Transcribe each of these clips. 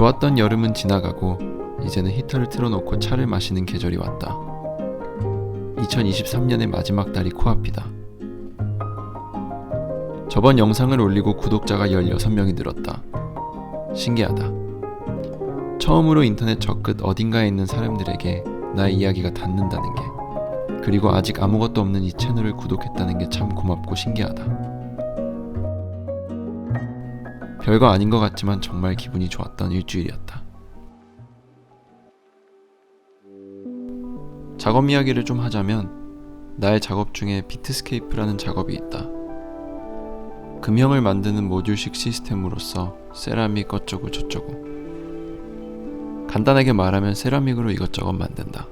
좋았던 여름은 지나가고 이제는 히터를 틀어놓고 차를 마시는 계절이 왔다. 2023년의 마지막 달이 코앞이다. 저번 영상을 올리고 구독자가 16명이 늘었다. 신기하다. 처음으로 인터넷 저 끝 어딘가에 있는 사람들에게 나의 이야기가 닿는다는 게, 그리고 아직 아무것도 없는 이 채널을 구독했다는 게 참 고맙고 신기하다. 별거 아닌 것 같지만 정말 기분이 좋았던 일주일이었다. 작업 이야기를 좀 하자면 나의 작업 중에 비트스케이프라는 작업이 있다. 금형을 만드는 모듈식 시스템으로서 세라믹 어쩌고 저쩌고 간단하게 말하면 세라믹으로 이것저것 만든다.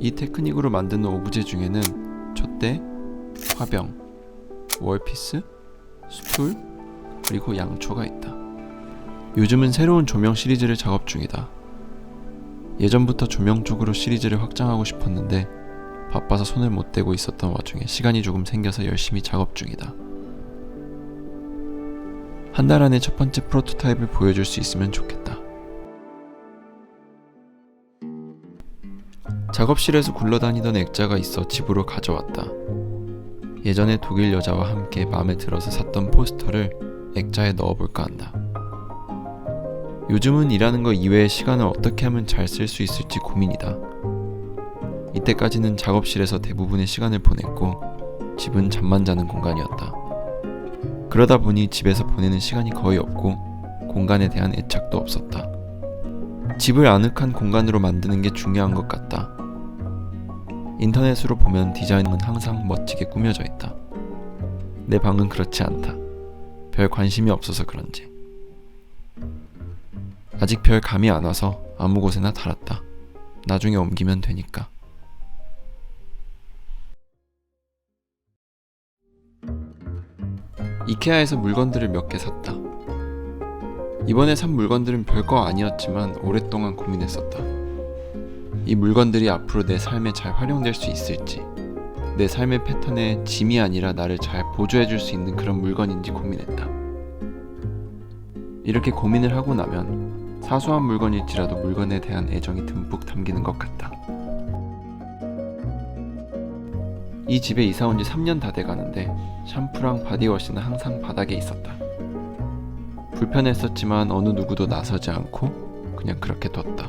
이 테크닉으로 만드는 오브제 중에는 촛대, 화병, 월피스, 스툴, 그리고 양초가 있다. 요즘은 새로운 조명 시리즈를 작업 중이다. 예전부터 조명 쪽으로 시리즈를 확장하고 싶었는데 바빠서 손을 못 대고 있었던 와중에 시간이 조금 생겨서 열심히 작업 중이다. 한 달 안에 첫 번째 프로토타입을 보여줄 수 있으면 좋겠다. 작업실에서 굴러다니던 액자가 있어 집으로 가져왔다. 예전에 독일 여자와 함께 마음에 들어서 샀던 포스터를 액자에 넣어볼까 한다. 요즘은 일하는 거 이외의 시간을 어떻게 하면 잘 쓸 수 있을지 고민이다. 이때까지는 작업실에서 대부분의 시간을 보냈고 집은 잠만 자는 공간이었다. 그러다 보니 집에서 보내는 시간이 거의 없고 공간에 대한 애착도 없었다. 집을 아늑한 공간으로 만드는 게 중요한 것 같다. 인터넷으로 보면 디자인은 항상 멋지게 꾸며져 있다. 내 방은 그렇지 않다. 별 관심이 없어서 그런지. 아직 별 감이 안 와서 아무 곳에나 달았다. 나중에 옮기면 되니까. 이케아에서 물건들을 몇 개 샀다. 이번에 산 물건들은 별거 아니었지만 오랫동안 고민했었다. 이 물건들이 앞으로 내 삶에 잘 활용될 수 있을지, 내 삶의 패턴에 짐이 아니라 나를 잘 보조해 줄 수 있는 그런 물건인지 고민했다. 이렇게 고민을 하고 나면 사소한 물건일지라도 물건에 대한 애정이 듬뿍 담기는 것 같다. 이 집에 이사 온 지 3년 다 돼 가는데 샴푸랑 바디워시는 항상 바닥에 있었다. 불편했었지만 어느 누구도 나서지 않고 그냥 그렇게 뒀다.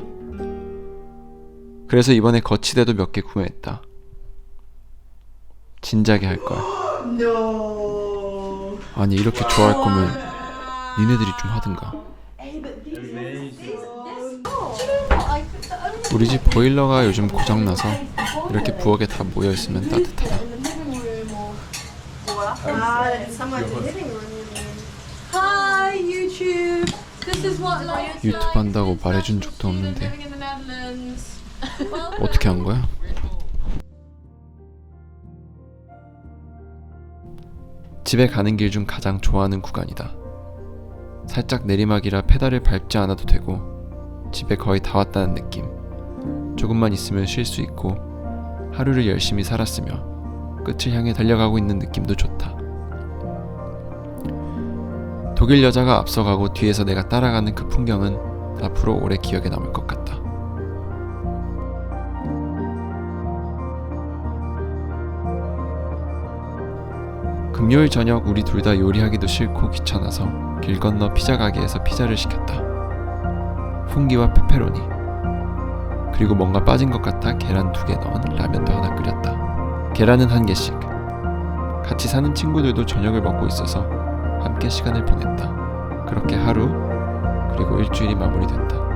그래서 이번에 거치대도 몇 개 구매했다. 진작에 할 걸. No. 아니 이렇게 좋아할 거면 니네들이 좀 하든가. 우리 집 보일러가 요즘 고장 나서 이렇게 부엌에 다 모여 있으면 따뜻하다. Ah, 유튜브 한다고 말해준 적도 없는데. 어떻게 한 거야? 집에 가는 길 중 가장 좋아하는 구간이다. 살짝 내리막이라 페달을 밟지 않아도 되고 집에 거의 다 왔다는 느낌. 조금만 있으면 쉴 수 있고 하루를 열심히 살았으며 끝을 향해 달려가고 있는 느낌도 좋다. 독일 여자가 앞서가고 뒤에서 내가 따라가는 그 풍경은 앞으로 오래 기억에 남을 것 같다. 금요일 저녁 우리 둘 다 요리하기도 싫고 귀찮아서 길 건너 피자 가게에서 피자를 시켰다. 풍기와 페페로니. 그리고 뭔가 빠진 것 같아 계란 두 개 넣은 라면도 하나 끓였다. 계란은 한 개씩. 같이 사는 친구들도 저녁을 먹고 있어서 함께 시간을 보냈다. 그렇게 하루 그리고 일주일이 마무리됐다.